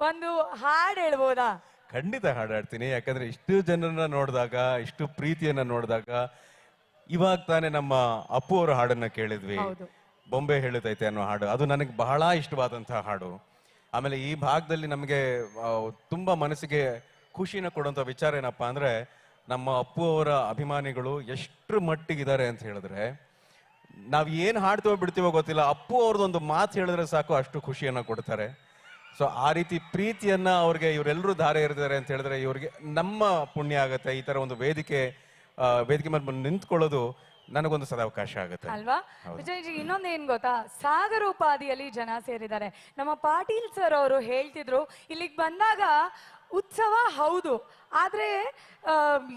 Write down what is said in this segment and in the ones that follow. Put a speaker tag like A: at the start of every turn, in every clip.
A: ಒಂದು ಹಾಡು ಹೇಳ್ಬೋದಾ?
B: ಖಂಡಿತ ಹಾಡಾಡ್ತೀನಿ. ಯಾಕಂದ್ರೆ ಇಷ್ಟು ಜನರನ್ನ ನೋಡಿದಾಗ ಇಷ್ಟು ಪ್ರೀತಿಯನ್ನ ನೋಡಿದಾಗ ಇವಾಗ ತಾನೇ ನಮ್ಮ ಅಪ್ಪು ಅವರ ಹಾಡನ್ನ ಕೇಳಿದ್ವಿ.
A: ಹೌದು.
B: ಬೊಂಬೆ ಹೇಳುತ್ತೈತೆ ಅನ್ನೋ ಹಾಡು. ಅದು ನನಗೆ ಬಹಳ ಇಷ್ಟವಾದಂತಹ ಹಾಡು. ಆಮೇಲೆ ಈ ಭಾಗದಲ್ಲಿ ನಮಗೆ ಆ, ತುಂಬಾ ಮನಸ್ಸಿಗೆ ಖುಷಿನ ಕೊಡುವಂತ ವಿಚಾರ ಏನಪ್ಪಾ ಅಂದ್ರೆ ನಮ್ಮ ಅಪ್ಪು ಅವರ ಅಭಿಮಾನಿಗಳು ಎಷ್ಟರ ಮಟ್ಟಿಗಿದ್ದಾರೆ ಅಂತ ಹೇಳಿದ್ರೆ ನಾವ್ ಏನ್ ಹಾಡ್ತೀವೋ ಬಿಡ್ತೀವೋ ಗೊತ್ತಿಲ್ಲ. ಅಪ್ಪು ಅವ್ರದ್ದು ಒಂದು ಮಾತು ಹೇಳಿದ್ರೆ ಸಾಕು ಅಷ್ಟು ಖುಷಿಯನ್ನ ಕೊಡ್ತಾರೆ. ಸೊ ಆ ರೀತಿ ಪ್ರೀತಿಯನ್ನ ಅವ್ರಿಗೆ ಇವರೆಲ್ಲರೂ ಧಾರೆ ಇರ್ತಾರೆ ಅಂತ ಹೇಳಿದ್ರೆ ಇವ್ರಿಗೆ ನಮ್ಮ ಪುಣ್ಯ ಆಗುತ್ತೆ. ಈ ತರ ಒಂದು ವೇದಿಕೆ ವೇದಿಕೆ ಮೇಲೆ ಬಂದು ನಿಂತ್ಕೊಳ್ಳೋದು ನನಗೊಂದು ಸದಾವಕಾಶ ಆಗುತ್ತೆ.
A: ಅಲ್ವಾ? ವಿಜಯಜಿ ಇನ್ನೊಂದು ಏನ್ ಗೊತ್ತಾ? ಸಾಗರೋಪಾದಿಯಲ್ಲಿ ಜನ ಸೇರಿದ್ದಾರೆ. ನಮ್ಮ ಪಾಟೀಲ್ ಸರ್ ಅವರು ಹೇಳ್ತಿದ್ರು ಇಲ್ಲಿಗೆ ಬಂದಾಗ ಉತ್ಸವ ಹೌದು. ಆದ್ರೆ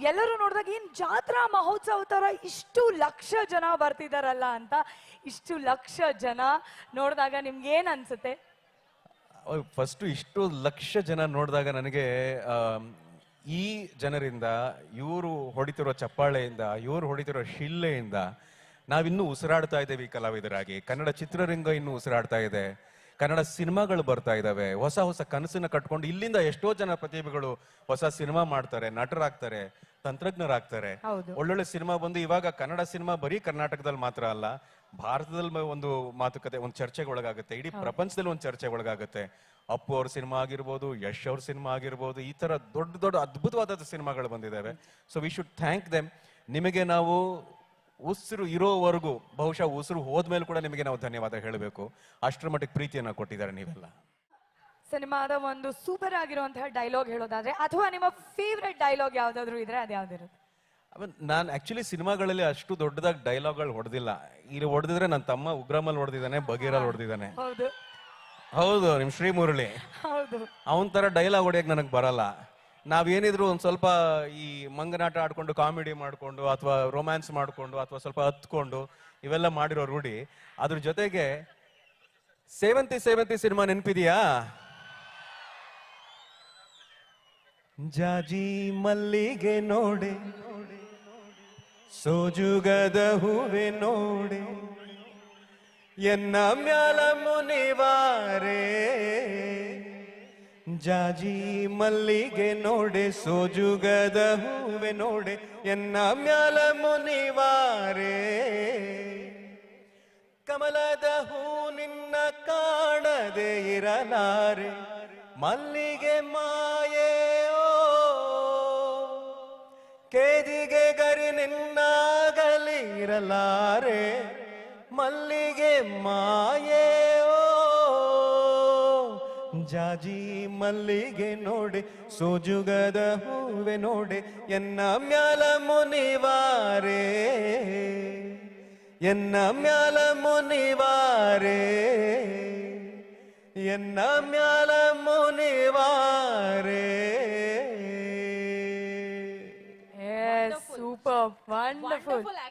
A: ಎಲ್ಲರೂ ನೋಡಿದಾಗ ಏನ್ ಜಾತ್ರಾ ಮಹೋತ್ಸವ ತರ ಇಷ್ಟು ಲಕ್ಷ ಜನ ಬರ್ತಿದಾರಲ್ಲ ಅಂತ ಇಷ್ಟು ಲಕ್ಷ ಜನ ನೋಡಿದಾಗ ನಿಮ್ಗೆ ಏನ್ ಅನ್ಸುತ್ತೆ?
B: ಫಸ್ಟ್ ಇಷ್ಟು ಲಕ್ಷ ಜನ ನೋಡಿದಾಗ ನನಗೆ ಈ ಜನರಿಂದ, ಇವರು ಹೊಡಿತಿರೋ ಚಪ್ಪಾಳೆಯಿಂದ, ಇವರು ಹೊಡಿತಿರೋ ಶಿಲ್ಲೆಯಿಂದ ನಾವಿನ್ನೂ ಉಸಿರಾಡ್ತಾ ಇದ್ದೇವೆ ಈ ಕಲಾವಿದರಾಗಿ. ಕನ್ನಡ ಚಿತ್ರರಂಗ ಇನ್ನೂ ಉಸಿರಾಡ್ತಾ ಇದೆ. ಕನ್ನಡ ಸಿನಿಮಾಗಳು ಬರ್ತಾ ಇದ್ದಾವೆ ಹೊಸ ಹೊಸ ಕನಸನ್ನ ಕಟ್ಕೊಂಡು ಇಲ್ಲಿಂದ ಎಷ್ಟೋ ಜನ ಪ್ರತಿಭೆಗಳು ಹೊಸ ಸಿನಿಮಾ ಮಾಡ್ತಾರೆ ನಟರಾಗ್ತಾರೆ ತಂತ್ರಜ್ಞರಾಗ್ತಾರೆ. ಒಳ್ಳೊಳ್ಳೆ ಸಿನಿಮಾ ಬಂದು ಇವಾಗ ಕನ್ನಡ ಸಿನಿಮಾ ಬರೀ ಕರ್ನಾಟಕದಲ್ಲಿ ಮಾತ್ರ ಅಲ್ಲ ಭಾರತದಲ್ಲಿ ಒಂದು ಮಾತುಕತೆ ಒಂದು ಚರ್ಚೆಗೆ ಒಳಗಾಗುತ್ತೆ ಇಡೀ ಪ್ರಪಂಚದಲ್ಲಿ ಒಂದು ಚರ್ಚೆಗೆ ಒಳಗಾಗುತ್ತೆ ಅಪ್ಪು ಅವ್ರ ಸಿನಿಮಾ ಆಗಿರ್ಬೋದು ಯಶ್ ಅವ್ರ ಸಿನಿಮಾ ಆಗಿರ್ಬೋದು ಈ ತರ ದೊಡ್ಡ ದೊಡ್ಡ ಅದ್ಭುತವಾದ ಸಿನಿಮಾಗಳು ಬಂದಿದ್ದಾವೆ. So we should thank them ನಿಮಗೆ ನಾವು ಉಸಿರು ಇರೋವರೆಗೂ ಬಹುಶಃ ಉಸಿರು ಹೋದ್ಮೇಲೆ ಕೂಡ ನಿಮಗೆ ನಾವು ಧನ್ಯವಾದ ಹೇಳಬೇಕು. ಅಷ್ಟರ ಮಟ್ಟಿಗೆ ಪ್ರೀತಿಯನ್ನು ಕೊಟ್ಟಿದ್ದಾರೆ ನೀವೆಲ್ಲ.
A: ಸಿನಿಮಾದ ಒಂದು ಸೂಪರ್ ಆಗಿರುವಂತಹ ಡೈಲಾಗ್ ಹೇಳೋದಾದ್ರೆ ಅಥವಾ ನಿಮ್ಮ ಫೇವ್ರೆಟ್ ಡೈಲಾಗ್ ಯಾವ್ದಾದ್ರು ಇದ್ರೆ ಅದು ಯಾವ್ದಿರುತ್ತೆ?
B: ನಾನು ಆಕ್ಚುಲಿ ಸಿನಿಮಾಗಳಲ್ಲಿ ಅಷ್ಟು ದೊಡ್ಡದಾಗಿ ಡೈಲಾಗ್ಗಳು ಹೊಡೆದಿಲ್ಲ. ಇಲ್ಲಿ ಹೊಡೆದಿದ್ರೆ ನನ್ನ ತಮ್ಮ ಉಗ್ರಮಲ್ಲಿ ಹೊಡೆದಿದ್ದಾನೆ ಬಗೀರಲ್ಲಿ ಹೊಡೆದಿದ್ದಾನೆ.
A: ಹೌದು.
B: ಹೌದು ನಿಮ್ ಶ್ರೀ ಮುರಳಿ
A: ಹೌದು.
B: ಅವನ ತರ ಡೈಲಾಗ್ ಹೊಡೆಯಕ್ಕೆ ನನಗೆ ಬರಲ್ಲ. ನಾವೇನಿದ್ರು ಒಂದು ಸ್ವಲ್ಪ ಈ ಮಂಗನಾಟ ಆಡ್ಕೊಂಡು ಕಾಮಿಡಿ ಮಾಡ್ಕೊಂಡು ಅಥವಾ ರೊಮ್ಯಾನ್ಸ್ ಮಾಡ್ಕೊಂಡು ಅಥವಾ ಸ್ವಲ್ಪ ಹತ್ಕೊಂಡು ಇವೆಲ್ಲ ಮಾಡಿರೋ ರೂಢಿ. ಅದ್ರ ಜೊತೆಗೆ ಸೇವಂತಿ ಸೇವಂತಿ ಸಿನಿಮಾ ನೆನಪಿದೆಯಾ? ಜಾಜಿ ಮಲ್ಲಿಗೆ ನೋಡಿ ಸೋಜುಗದ ಹೂವೆ ನೋಡಿ, ಎನ್ನ ಮ್ಯಾಲ ಮುನಿವಾರೆ. ಜಾಜಿ ಮಲ್ಲಿಗೆ ನೋಡೆ, ಸೋಜುಗದ ಹೂವೆ ನೋಡೆ, ಎನ್ನ ಮ್ಯಾಲ ಮುನಿವಾರೆ. ಕಮಲದ ಹೂ ನಿನ್ನ ಕಾಣದೆ ಇರಲಾರೆ, ಮಲ್ಲಿಗೆ ಮಾಯೇ ಓ. ಕೇದಿಗೆ ಗರಿ ನಿನ್ನಾಗಲಿ ಇರಲಾರೆ, ಮಲ್ಲಿಗೆ ಮಾಯೇ ಓ. ಜಾಜಿ ಮಲ್ಲಿಗೆ ನೋಡೆ ಸೋಜುಗದ ಹೂವೆ ನೋಡೆ ಎನ್ನ ಮ್ಯಾಲ ಮುನಿವಾರೆ? ಎನ್ನ ಮ್ಯಾಲ ಮುನಿವಾರೆ? ಎನ್ನ ಮ್ಯಾಲ ಮುನಿವಾರೆ?
A: Super wonderful
C: Wonderful. Action.